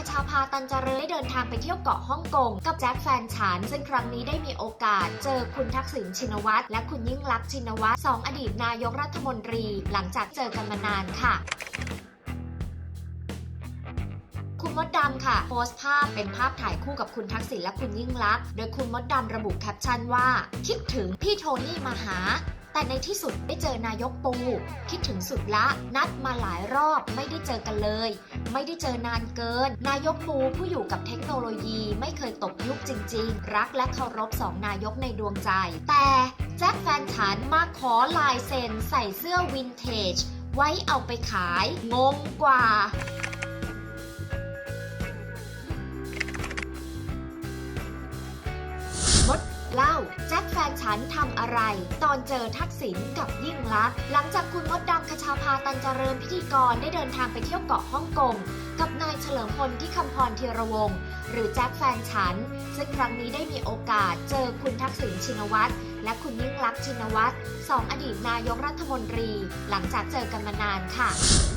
คชาพาตันเจริญได้เดินทางไปเที่ยวเกาะฮ่องกงกับแจ็คแฟนฉัน ซึ่งครั้งนี้ได้มีโอกาส เจอคุณทักษิณชินวัตรและคุณยิ่งลักษณ์ชินวัตรสองอดีตนายกรัฐมนตรี หลังจากเจอกันมานานค่ะคุณมดดำค่ะโพสต์ภาพเป็นภาพถ่ายคู่กับคุณทักษิณและคุณยิ่งลักษณ์โดยคุณมดดำระบุแคปชั่นว่า คิดถึงพี่โทนี่มาหา แต่ในที่สุดได้เจอนายกปู คิดถึงสุดละ นัดมาหลายรอบไม่ได้เจอกันเลย ไม่ได้เจอนานเกิน นายกปูผู้อยู่กับเทคโนโลยีไม่เคยตกยุคจริง ๆ รักและเคารพสองนายกในดวงใจ แต่แจ็คแฟนฉันมาขอลายเซ็นใส่เสื้อวินเทจ ไว้เอาไปขาย งงกว่าด เล่า แจ็คแฟนฉันทำอะไร ตอนเจอทักษิณกับยิ่งลักษณ์หลังจากคุณมดดำคชาพาตันเจริญพิธีกรได้เดินทางไปเที่ยวเกาะฮ่องกง กับนายเฉลิมพลที่คำพรธีรวงศ์หรือแจ็คแฟนฉัน ซึ่งครั้งนี้ได้มีโอกาสเจอคุณทักษิณชินวัตรและคุณยิ่งลักษณ์ชินวัตรสองอดีตนายกรัฐมนตรี หลังจากเจอกันมานานค่ะ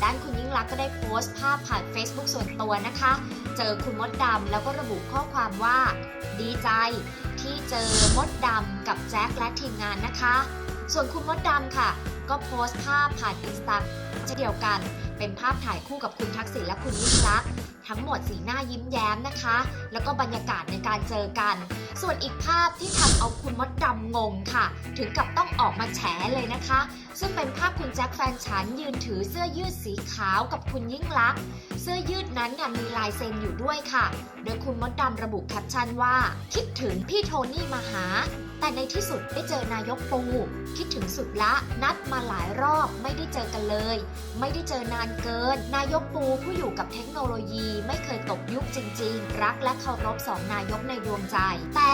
ด้านคุณยิ่งลักษณ์ก็ได้โพสต์ภาพผ่าน Facebook ส่วนตัวนะคะ เจอคุณมดดำแล้วก็ระบุข้อความว่า ดีใจ ที่เจอมดดำกับแจ็คและทีมงานนะคะ ส่วนคุณมดดำค่ะ ก็โพสต์ภาพผ่านอินสตาเช่นเดียวกัน เป็นภาพถ่ายคู่กับคุณทักษิณและคุณยิ่งลักษณ์ ทั้งหมดสีหน้ายิ้มแย้มนะคะ แล้วก็บรรยากาศในการเจอกัน ส่วนอีกภาพที่ทำเอาคุณมดดำงงค่ะ ถึงกับต้องออกมาแฉเลยนะคะ ซึ่งเป็นภาพคุณแจ็คแฟนฉันยืนถือเสื้อยืดสีขาวกับคุณยิ่งลักษณ์เสื้อยืดนั้นเนี่ยมีลายเซ็นอยู่ด้วยค่ะ โดยคุณมดดำระบุแคปชั่นว่า คิดถึงพี่โทนี่มาหา แต่ในที่สุดได้เจอนายกปู คิดถึงสุดละนัดมาหลายรอบไม่ได้เจอกันเลย ไม่ได้เจอนานเกิน นายกปูผู้อยู่กับเทคโนโลยีไม่เคยตกยุคจริง ๆ รักและเคารพสองนายกในดวงใจ แต่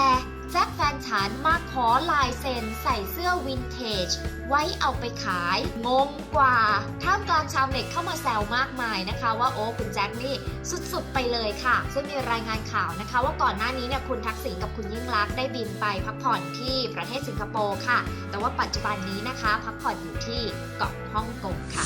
แจ็คแฟนฉันมาขอลายเซ็นใส่เสื้อวินเทจ ไว้เอาไปขาย งงกว่า ท่ามกลางชาวเน็ตเข้ามาแซวมากมายนะคะ ว่าโอ้คุณแจ็คนี่สุดๆไปเลยค่ะ ซึ่งมีรายงานข่าวนะคะ ว่าก่อนหน้านี้เนี่ยคุณทักษิณกับคุณยิ่งลักได้บินไปพักผ่อนที่ประเทศสิงคโปร์ค่ะ แต่ว่าปัจจุบันนี้นะคะ พักผ่อนอยู่ที่เกาะฮ่องกงค่ะ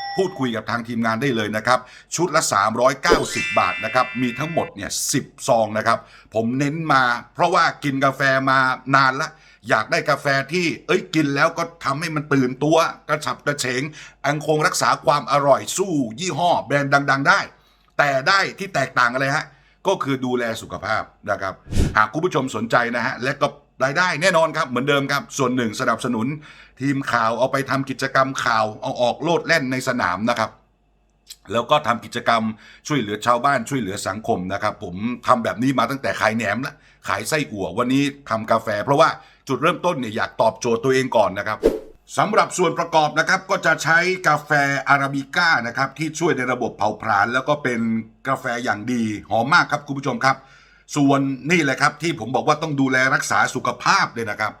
พูดคุยกับทางทีมงานได้เลยนะครับ ชุดละ 390 บาทนะครับ มีทั้งหมดเนี่ย10ซองนะครับ ผมเน้นมา เพราะว่ากินกาแฟมานานละ อยากได้กาแฟที่ เอ้ยกินแล้วก็ทำให้มันตื่นตัว กระฉับกระเฉงอังคงรักษาความอร่อยสู้ ยี่ห้อแบรนด์ดัง ๆ ได้ แต่ได้ที่แตกต่างอะไรฮะก็คือดูแลสุขภาพนะครับ หากคุณผู้ชมสนใจนะฮะและก็ รายได้แน่นอนครับเหมือนเดิมครับ ส่วนหนึ่งสนับสนุน ทีมข่าวเอาไปทำกิจกรรมข่าวเอาออกโลดแล่นในสนามนะครับแล้วก็ทำกิจกรรมช่วยเหลือชาวบ้านช่วยเหลือสังคมนะครับ ผมทำแบบนี้มาตั้งแต่ขายแหนมละขายไส้อั่ววันนี้ทำกาแฟ เพราะว่าจุดเริ่มต้นเนี่ยอยากตอบโจทย์ตัวเองก่อนนะครับสำหรับส่วนประกอบนะครับก็จะใช้กาแฟอาราบิก้านะครับที่ช่วยในระบบเผาผลาญแล้วก็เป็นกาแฟอย่างดีหอมมากครับคุณผู้ชมครับ ส่วนนี่แหละครับที่ผมบอกว่าต้องดูแลรักษาสุขภาพเลยนะครับ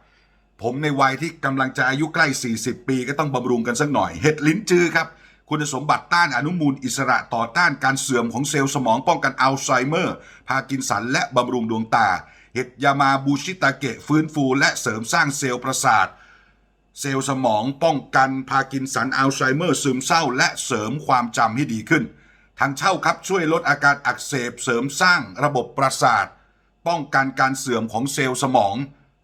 ผมในวัยที่กำลังจะอายุใกล้ 40 ปีก็ต้องบำรุงกันสักหน่อย เห็ดลิ้นจือครับ คุณสมบัติต้านอนุมูลอิสระต่อต้านการเสื่อมของเซลล์สมองป้องกันอัลไซเมอร์ พากินสันและบำรุงดวงตา เห็ดยามาบูชิตาเกะฟื้นฟู และเสริมสร้างเซลล์ประสาทเซลล์สมองป้องกันพากินสันอัลไซเมอร์ซึมเศร้า และเสริมความจำให้ดีขึ้น ทางเช่าครับช่วยลดอาการอักเสบเสริมสร้างระบบประสาท ป้องกันการเสื่อมของเซลล์สมอง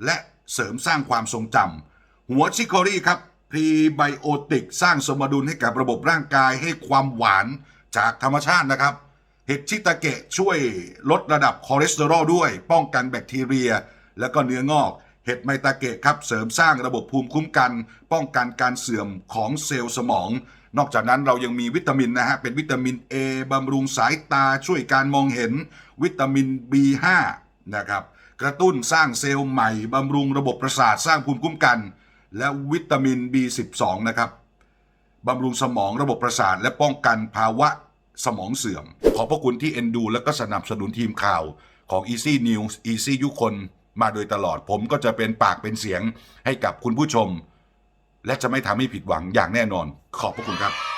และเสริมสร้างความทรงจำหัวชิโคอรี่ครับพรีไบโอติกสร้างสมดุลให้กับระบบร่างกายให้ความหวานจากธรรมชาตินะครับ เห็ดชิตาเกะช่วยลดระดับคอเลสเตอรอลด้วย ป้องกันแบคทีเรีย แล้วก็เนื้องอก เห็ดไมตาเกะครับเสริมสร้างระบบภูมิคุ้มกัน ป้องกันการเสื่อมของเซลล์สมอง นอกจากนั้นเรายังมีวิตามินนะฮะ เป็นวิตามิน A บำรุงสายตาช่วยการมองเห็น วิตามิน B5 นะครับ กระตุ้นสร้างเซลล์ใหม่บำรุงระบบประสาทสร้างภูมิคุ้มกัน และวิตามิน B12 นะครับบำรุงสมองระบบประสาทและป้องกันภาวะสมองเสื่อม ขอพระคุณที่เอ็นดู และก็สนับสนุนทีมข่าวของ Easy News Easy ยุคนมาโดยตลอดผมก็จะเป็นปากเป็นเสียงให้กับคุณผู้ชม และจะไม่ทำให้ผิดหวังอย่างแน่นอน ขอบพระคุณครับ